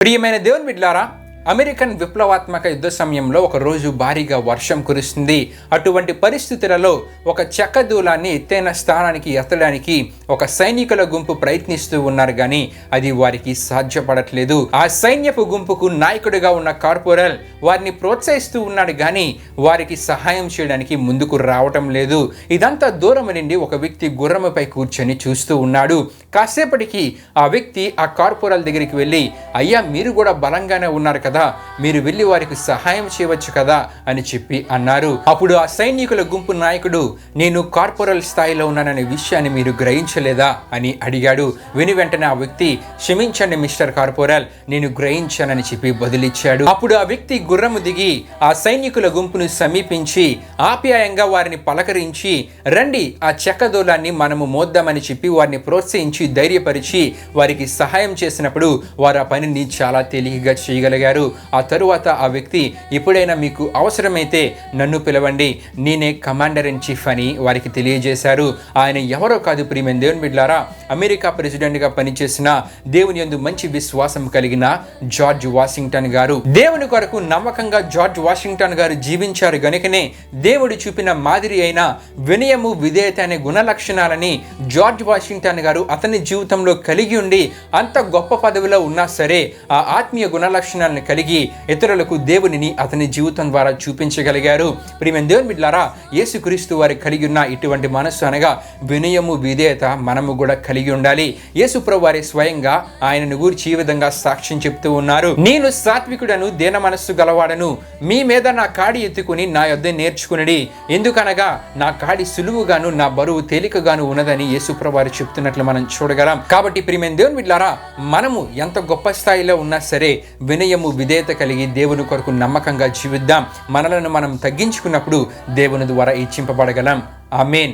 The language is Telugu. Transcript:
ప్రియమైన దేవుని బిడ్లారా అమెరికన్ విప్లవాత్మక యుద్ధ సమయంలో ఒక రోజు భారీగా వర్షం కురుస్తుంది. అటువంటి పరిస్థితులలో ఒక చెక్క దూలాన్ని ఎత్తైన స్థానానికి ఎత్తడానికి ఒక సైనికుల గుంపు ప్రయత్నిస్తూ ఉన్నారు కానీ అది వారికి సాధ్యపడట్లేదు. ఆ సైన్యపు గుంపుకు నాయకుడిగా ఉన్న కార్పొరల్ వారిని ప్రోత్సహిస్తూ ఉన్నాడు కానీ వారికి సహాయం చేయడానికి ముందుకు రావటం లేదు. ఇదంతా దూరం నుండి ఒక వ్యక్తి గుర్రముపై కూర్చొని చూస్తూ ఉన్నాడు. కాసేపటికి ఆ వ్యక్తి ఆ కార్పొరల్ దగ్గరికి వెళ్ళి అయ్యా మీరు కూడా బలంగానే ఉన్నారు కదా మీరు వెళ్ళి వారికి సహాయం చేయవచ్చు కదా అని చెప్పి అన్నారు. అప్పుడు ఆ సైనికుల గుంపు నాయకుడు నేను కార్పొరల్ స్థాయిలో ఉన్నాననే విషయాన్ని మీరు గ్రహించలేదా? అని అడిగాడు. విని వెంటనే ఆ వ్యక్తి క్షమించండి మిస్టర్ కార్పొరల్ నేను గ్రహించానని చెప్పి బదులిచ్చాడు. అప్పుడు ఆ వ్యక్తి గుర్రము దిగి ఆ సైనికుల గుంపును సమీపించి ఆప్యాయంగా వారిని పలకరించి రండి ఆ చెక్కదోలాన్ని మనము మోద్దామని చెప్పి వారిని ప్రోత్సహించి ధైర్యపరిచి వారికి సహాయం చేసినప్పుడు వారు ఆ పనిని చాలా తేలికగా చేయగలిగారు. ఆ తరువాత ఆ వ్యక్తి ఎప్పుడైనా మీకు అవసరమైతే నన్ను పిలవండి నేనే కమాండర్ ఇన్ చీఫ్ అని వారికి తెలియజేశారు. ఆయన ఎవరో కాదు ప్రియమైన దేవుని బిడ్లారా అమెరికా ప్రెసిడెంట్గా పనిచేసిన దేవుని యందు మంచి విశ్వాసం కలిగిన జార్జ్ వాషింగ్టన్ గారు. దేవుని కొరకు నమ్మకంగా జార్జ్ వాషింగ్టన్ గారు జీవించారు గనుకనే దేవుడు చూపిన మాదిరి అయిన వినయము విధేయత అనే గుణ లక్షణాలని జార్జ్ వాషింగ్టన్ గారు అతని జీవితంలో కలిగి ఉండి అంత గొప్ప పదవిలో ఉన్నా సరే ఆ ఆత్మీయ గుణ లక్షణాలను కలిగి ఇతరులకు దేవునిని అతని జీవితం ద్వారా చూపించగలిగారు. ప్రియమైన దేవుని బిడ్లారా యేసుక్రీస్తు వారి కలిగి ఉన్న ఇటువంటి మనస్సు అనగా వినయము విధేయత మనము కూడా కలిగి ఉండాలి. యేసు వారి స్వయంగా ఆయనను గూర్చి ఈ విధంగా సాక్ష్యం చెప్తూ ఉన్నారు. నేను సాత్వికుడను దేన మనస్సు గల గలవాడను మీ మీద నా కాడి ఎత్తుకుని నా యొద్ద నేర్చుకునడి. ఎందుకనగా నా కాడి సులువుగాను నా బరువు తేలికగాను ఉన్నదని యేసుప్రభు చెప్తున్నట్లు మనం చూడగలం. కాబట్టి ప్రియమైన దేవుని విడ్లారా మనము ఎంత గొప్ప స్థాయిలో ఉన్నా సరే వినయము విధేయత కలిగి దేవుని కొరకు నమ్మకంగా జీవిద్దాం. మనలను మనం తగ్గించుకున్నప్పుడు దేవుని ద్వారా ఇచ్చింపబడగలం ఆమెన్.